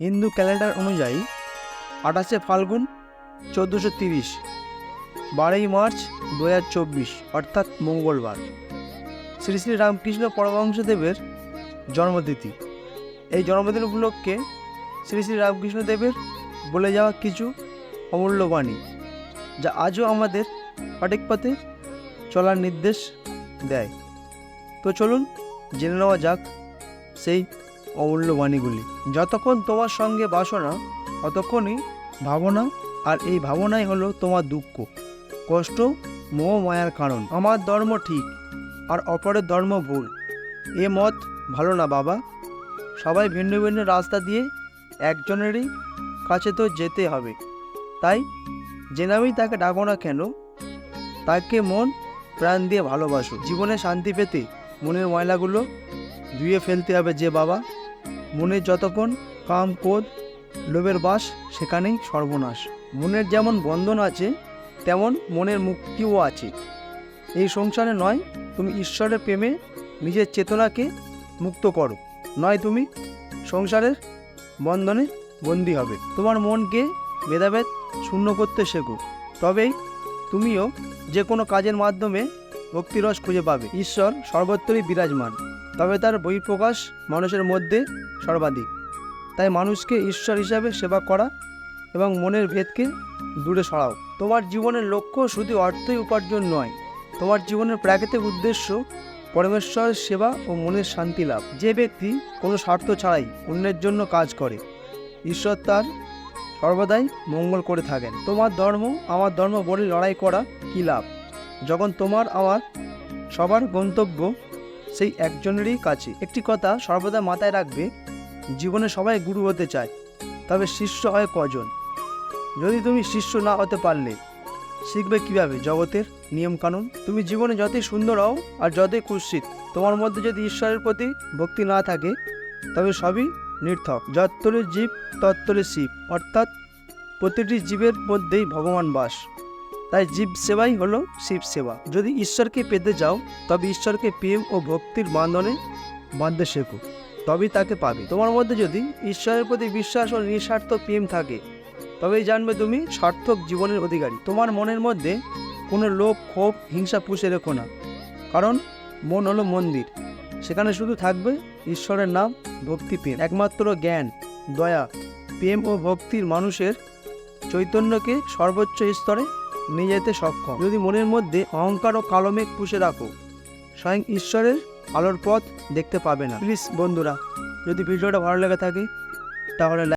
Hindu calendar অনুযায়ী আঠাশে ফাল্গুন চোদ্দোশো তিরিশ, বারোই মার্চ দু চব্বিশ, অর্থাৎ মঙ্গলবার। শ্রী শ্রী রামকৃষ্ণ পরমহংসদেবের জন্মতিথি। এই জন্মদিন উপলক্ষে শ্রী শ্রী রামকৃষ্ণদেবের বলে যাওয়া কিছু অমূল্য বাণী, যা আজও আমাদের সঠিক পথে চলার নির্দেশ দেয়। তো চলুন জেনে নেওয়া যাক সেই অমূল্য বাণীগুলি। যতক্ষণ তোমার সঙ্গে বাসনা, ততক্ষণই ভাবনা, আর এই ভাবনাই হলো তোমার দুঃখ, কষ্ট, মোহ, মায়ার কারণ। আমার ধর্ম ঠিক, আর অপরের ধর্ম ভুল। এ মত ভালো না বাবা? সবাই ভিন্ন ভিন্ন রাস্তা দিয়ে একজনেরই কাছে তো যেতে হবে। তাই যে নামেই তাকে ডাকো না কেন, তাকে মন, প্রাণ দিয়ে ভালোবাসো। জীবনে শান্তি পেতে মনের ময়লাগুলো ধুয়ে ফেলতে হবে যে বাবা। মনের যতক্ষণ কাম ক্রোধ, লোভের বাস সেখানেই সর্বনাশ। মনের যেমন বন্ধন আছে, তেমন মনের মুক্তিও আছে। এই সংসারে নয়, তুমি ঈশ্বরের প্রেমে নিজের চেতনাকে মুক্ত করো। নয়, তুমি সংসারের বন্ধনে বন্দী হবে। তোমার মনকে ভেদাভেদ শূন্য করতে শেখো। তবেই তুমিও যে কোনো কাজের মাধ্যমে ভক্তিরস খুঁজে পাবে। ঈশ্বর সর্বত্রই বিরাজমান। তবে তার বহিঃপ্রকাশ মানুষের মধ্যে সর্বাধিক। তাই মানুষকে ঈশ্বর হিসাবে সেবা করা এবং মনের ভেদকে দূরে সরাও। তোমার জীবনের লক্ষ্য শুধু অর্থই উপার্জন নয়, তোমার জীবনের প্রাকৃতিক উদ্দেশ্য পরমেশ্বরের সেবা ও মনের শান্তি লাভ। যে ব্যক্তি কোনো স্বার্থ ছাড়াই অন্যের জন্য কাজ করে, ঈশ্বর তার সর্বদাই মঙ্গল করে থাকেন। তোমার ধর্ম, আমার ধর্ম বলে লড়াই করা কী লাভ? যখন তোমার, আমার সবার গন্তব্য সেই একজনেরই কাছে। একটি কথা সর্বদা মাথায় রাখবে, জীবনে সবাই গুরু হতে চায়, তবে শিষ্য হয় কজন? যদি তুমি শিষ্য না হতে পারলে, শিখবে কীভাবে জগতের নিয়মকানুন? তুমি জীবনে যতই সুন্দর হও আর যতই কুৎসিত, তোমার মধ্যে যদি ঈশ্বরের প্রতি ভক্তি না থাকে, তবে সবই নির্থক। যত্তরে জীব তত্তরে শিব, অর্থাৎ প্রতিটি জীবের মধ্যেই ভগবান বাস। তাই জীব সেবাই হলো শিব সেবা। যদি ঈশ্বরকে পেতে যাও, তবে ঈশ্বরকে প্রেম ও ভক্তির বান্ধনে বাঁধতে শেখো, তবেই তাকে পাবে। তোমার মধ্যে যদি ঈশ্বরের প্রতি বিশ্বাস ও নিঃস্বার্থ প্রেম থাকে, তবেই জানবে তুমি সার্থক জীবনের অধিকারী। তোমার মনের মধ্যে কোনো লোভ, ক্ষোভ, হিংসা পুষে রেখো না, কারণ মন হলো মন্দির। সেখানে শুধু থাকবে ঈশ্বরের নাম, ভক্তি, প্রেম। একমাত্র জ্ঞান, দয়া, প্রেম ও ভক্তির মানুষের চৈতন্যকে সর্বোচ্চ স্তরে নিয়ে যেতে সক্ষম। যদি মনের মধ্যে অহংকার ও কালো মেঘ পুষে রাখো, স্বয়ং ঈশ্বরের আলোর পথ দেখতে পাবে না। প্লিজ বন্ধুরা, যদি ভিডিওটা ভালো লেগে থাকে, তাহলে